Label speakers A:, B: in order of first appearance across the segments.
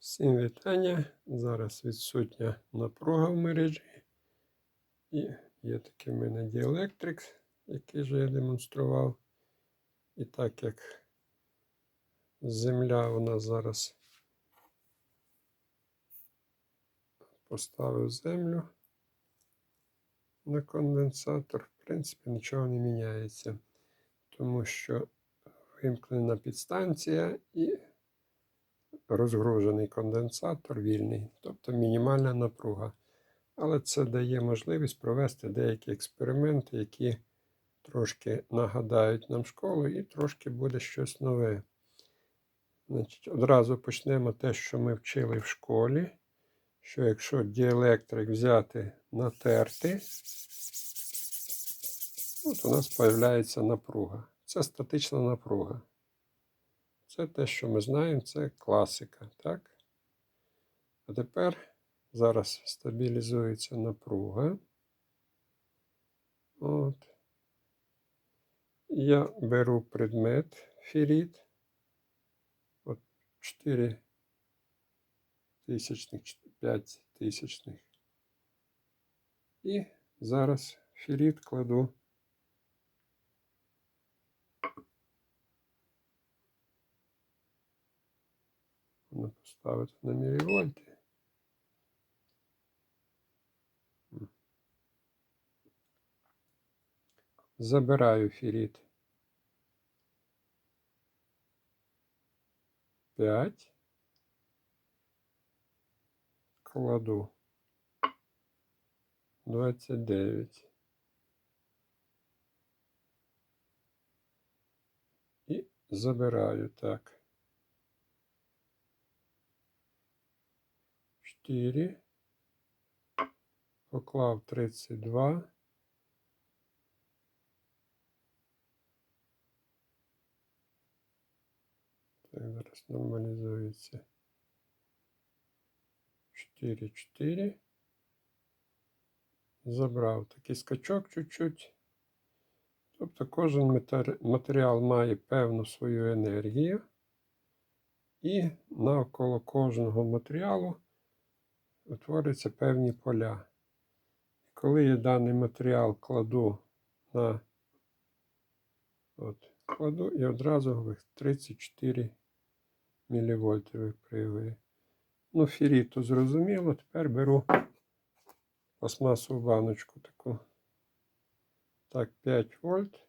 A: Всім вітання. Зараз відсутня напруга в мережі. І є такий в мене діелектрик, який же я демонстрував. І так як земля у нас зараз поставив землю на конденсатор, в принципі, нічого не міняється, тому що вимкнена підстанція і розгружений конденсатор вільний, тобто мінімальна напруга. Але це дає можливість провести деякі експерименти, які трошки нагадають нам школу, і трошки буде щось нове. Значить, Одразу почнемо те, що ми вчили в школі. Що якщо діелектрик взяти натерти, от у нас з'являється напруга. Це статична напруга. Це те, що ми знаємо, це класика. так? А тепер зараз стабілізується напруга. От. Я беру предмет феррит. От 4 тисячних, 5 тисячних. І зараз феррит кладу Можна поставити на мілівольти. Забираю феррит. 5. Кладу 29. І забираю так. 4, поклав 32. Так, зараз нормалізується. 4, 4. Забрав такий скачок чуть-чуть. Тобто кожен матеріал має певну свою енергію. І навколо кожного матеріалу утворюються певні поля. І коли я даний матеріал кладу на от, кладу і одразу 34 мВ випривує. Ну, фіріту зрозуміло, тепер беру пластмасову баночку таку. Так, 5 вольт,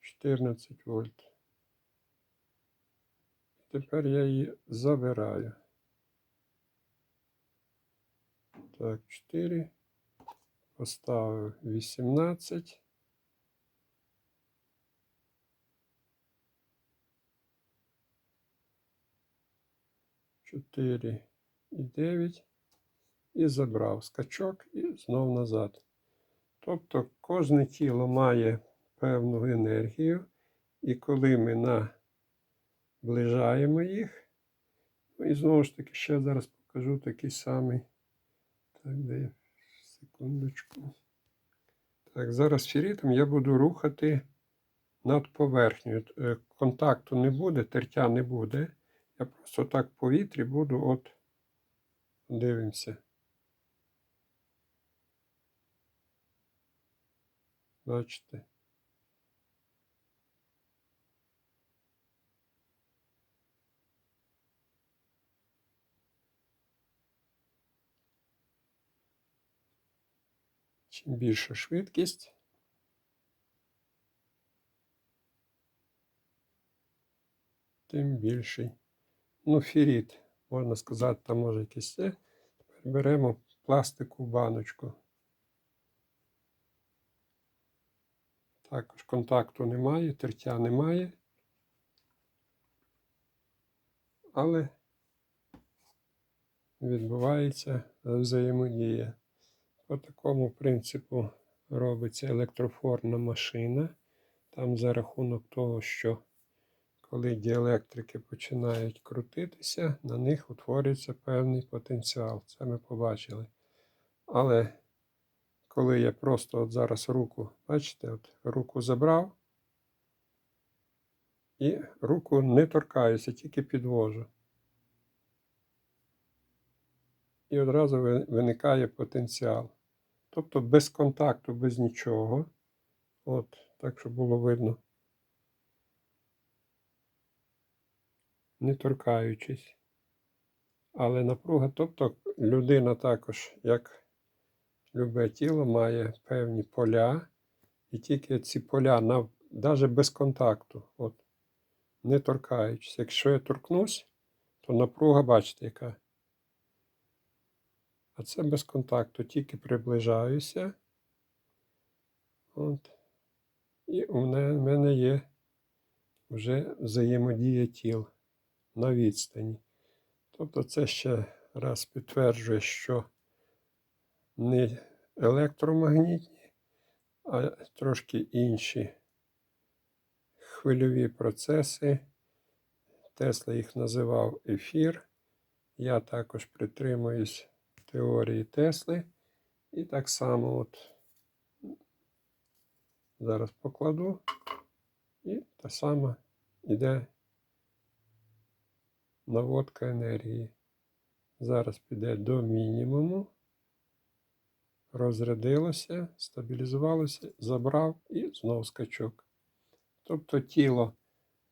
A: 14 вольт. Тепер я її забираю. Так, 4. Поставив 18. Чотири і 9. І забрав скачок і знов назад. Тобто кожне тіло має певну енергію, і коли ми наближаємо їх, ну і знову ж таки, ще зараз покажу такий самий. Так, де секундочку. Так, зараз фірітом я буду рухати над поверхнею. Е, контакту не буде, тертя не буде. Я просто так в повітрі буду от дивимося. Бачите? Чим більша швидкість, тим більший. Ну, феррит, можна сказати, там може якийсь це. Тепер беремо пластику баночку. Також контакту немає, тертя немає. Але відбувається взаємодія. По такому принципу робиться електрофорна машина. Там за рахунок того, що коли діелектрики починають крутитися, на них утворюється певний потенціал. Це ми побачили. Але коли я просто от зараз руку, бачите, от руку забрав і руку не торкаюся, тільки підвожу. і одразу виникає потенціал. Тобто без контакту, без нічого. От, так, щоб було видно. Не торкаючись. Але напруга, тобто людина також, як любе тіло, має певні поля, і тільки ці поля, навіть без контакту, от, не торкаючись. Якщо я торкнусь, то напруга, бачите, яка. А це без контакту, тільки приближаюся. От. І у мене, є вже взаємодія тіл на відстані. Тобто це ще раз підтверджує, що не електромагнітні, а трошки інші хвильові процеси. Тесла їх називав ефір. Я також притримуюсь теорії Тесли. І так само от зараз покладу. І та сама іде наводка енергії. Зараз піде до мінімуму. Розрядилося, стабілізувалося, забрав і знов скачок. Тобто тіло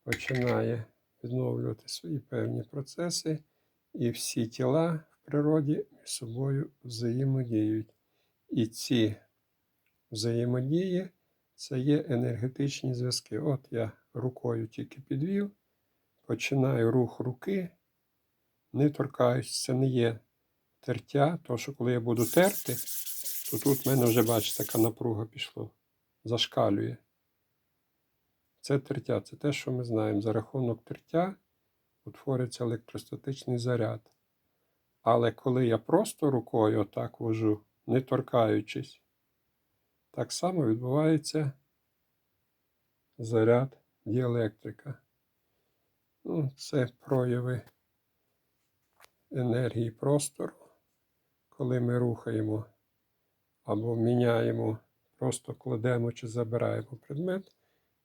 A: починає відновлювати свої певні процеси, і всі тіла природі між собою взаємодіють. І ці взаємодії це є енергетичні зв'язки. От я рукою тільки підвів, починаю рух руки, не торкаюсь, це не є тертя, тому що коли я буду терти, то тут в мене вже, бачите, така напруга пішла, зашкалює. Це тертя, це те, що ми знаємо. За рахунок тертя утворюється електростатичний заряд. Але коли я просто рукою отак вожу, не торкаючись, так само відбувається заряд діелектрика. Ну, це прояви енергії простору, коли ми рухаємо або міняємо, просто кладемо чи забираємо предмет,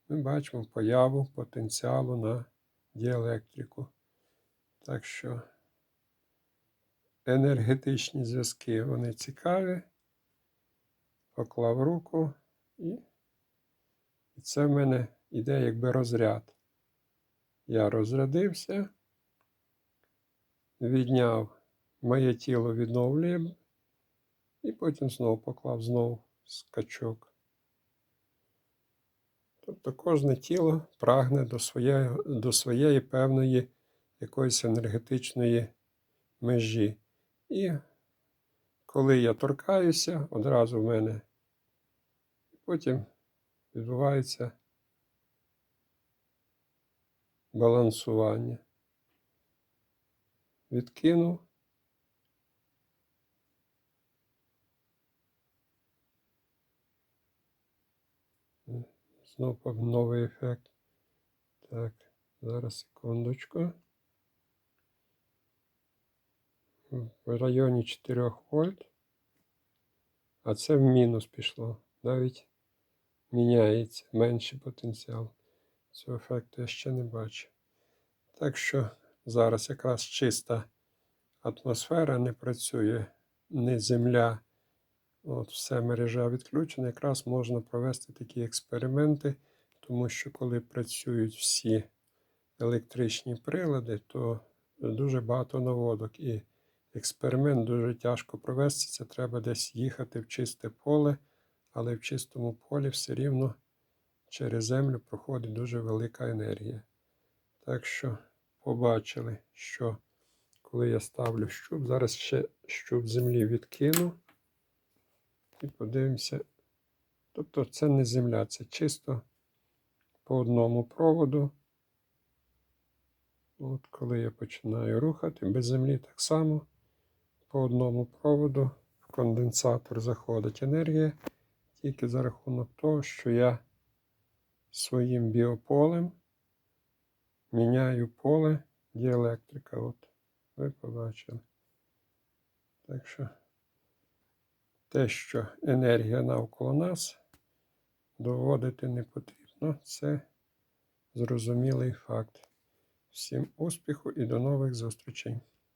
A: ми бачимо появу потенціалу на діелектрику. Так що енергетичні зв'язки вони цікаві. Поклав руку і, і це в мене іде якби розряд. Я розрядився, відняв моє тіло відновлює, і потім знову поклав знову скачок. Тобто кожне тіло прагне до своєї, до своєї певної якоїсь енергетичної межі. І коли я торкаюся, одразу в мене потім відбувається балансування. Відкинув. Знову новий ефект. Так, зараз секундочку. В районі 4 вольт. А це в мінус пішло. Навіть міняється менший потенціал. Цього ефекту я ще не бачу. Так що зараз якраз чиста атмосфера не працює, не земля. От Все мережа відключена. Якраз можна провести такі експерименти, тому що коли працюють всі електричні прилади, то дуже багато наводок. І експеримент дуже тяжко провести. Це треба десь їхати в чисте поле, але в чистому полі все рівно через землю проходить дуже велика енергія. Так що побачили, що коли я ставлю щуп, зараз ще щуп землі відкину. І подивимося. Тобто це не земля, це чисто по одному проводу. От Коли я починаю рухати, без землі так само по одному проводу в конденсатор заходить енергія тільки за рахунок того, що я своїм біополем міняю поле діелектрика. От, ви побачили. Так що те, що енергія навколо нас доводити не потрібно. Це зрозумілий факт. Всім успіху і до нових зустрічей!